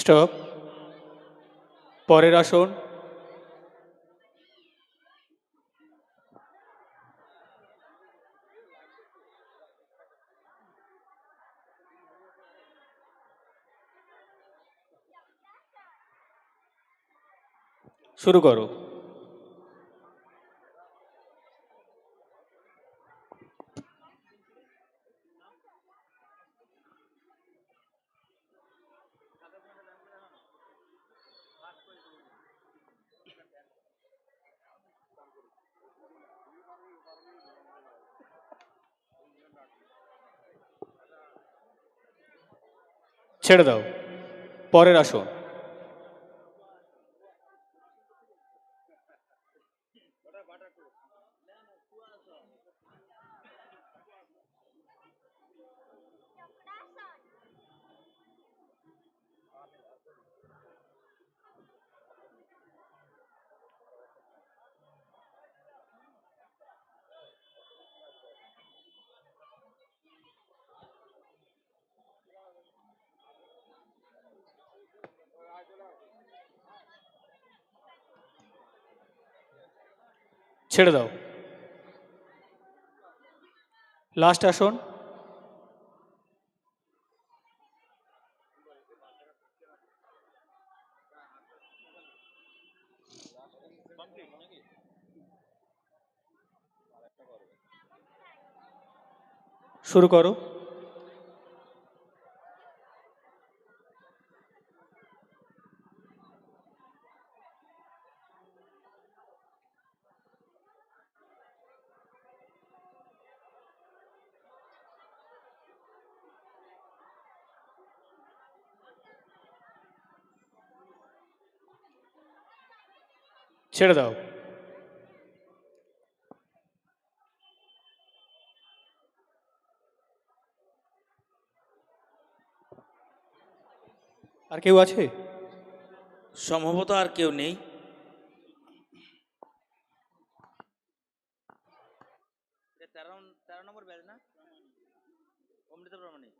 Stop. পরের আসন। শুরু করো। ছেড়ে দাও। পরের আসন। ছেড়ে দাও। লাস্ট আসন। শুরু করো। ছেড়ে দাও। আর কেউ আছে? সম্ভবত আর কেউ নেই। তেরো তেরো নম্বর ব্যাচ না? অমৃত প্রামাণিক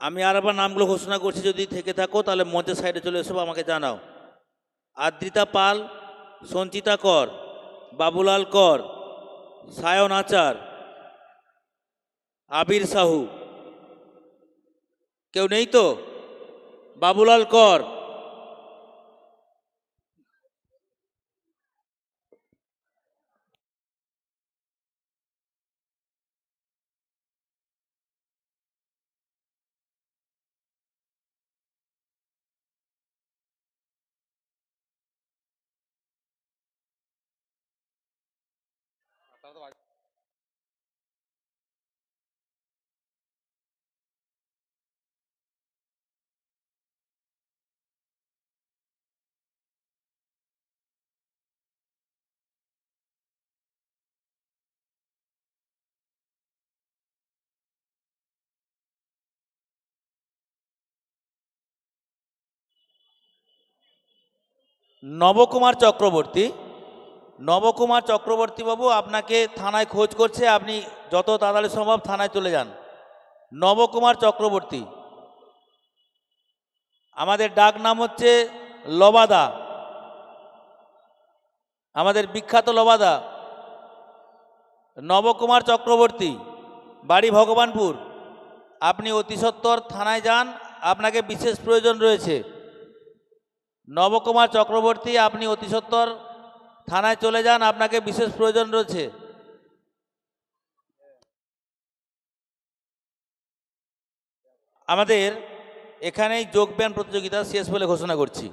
আমি আর আবার নামগুলো ঘোষণা করছি, যদি থেকে থাকো, তাহলে মঞ্চের সাইডে চলে এসো, আমাকে জানাও। আদ্রিতা পাল, সঞ্চিতা কর, বাবুলাল কর, সায়ন আচার, আবির সাহু। কেউ নেই তো? বাবুলাল কর। নবকুমার চক্রবর্তী নবকুমার চক্রবর্তী বাবু আপনাকে থানায় খোঁজ করছে, আপনি যত তাড়াতাড়ি সম্ভব থানায় চলে যান। নবকুমার চক্রবর্তী। আমাদের ডাক নাম হচ্ছে লবাদা। আমাদের বিখ্যাত লবাদা। নবকুমার চক্রবর্তী, বাড়ি ভগবানপুর। আপনি অতি সত্বর থানায় যান, আপনাকে বিশেষ প্রয়োজন রয়েছে। নবকুমার চক্রবর্তী, আপনি অতি সত্বর থানায় চলে যান, আপনাকে বিশেষ প্রয়োজন রয়েছে। আমাদের এখানেই যোগব্যায়াম প্রতিযোগিতা শেষ বলে ঘোষণা করছি।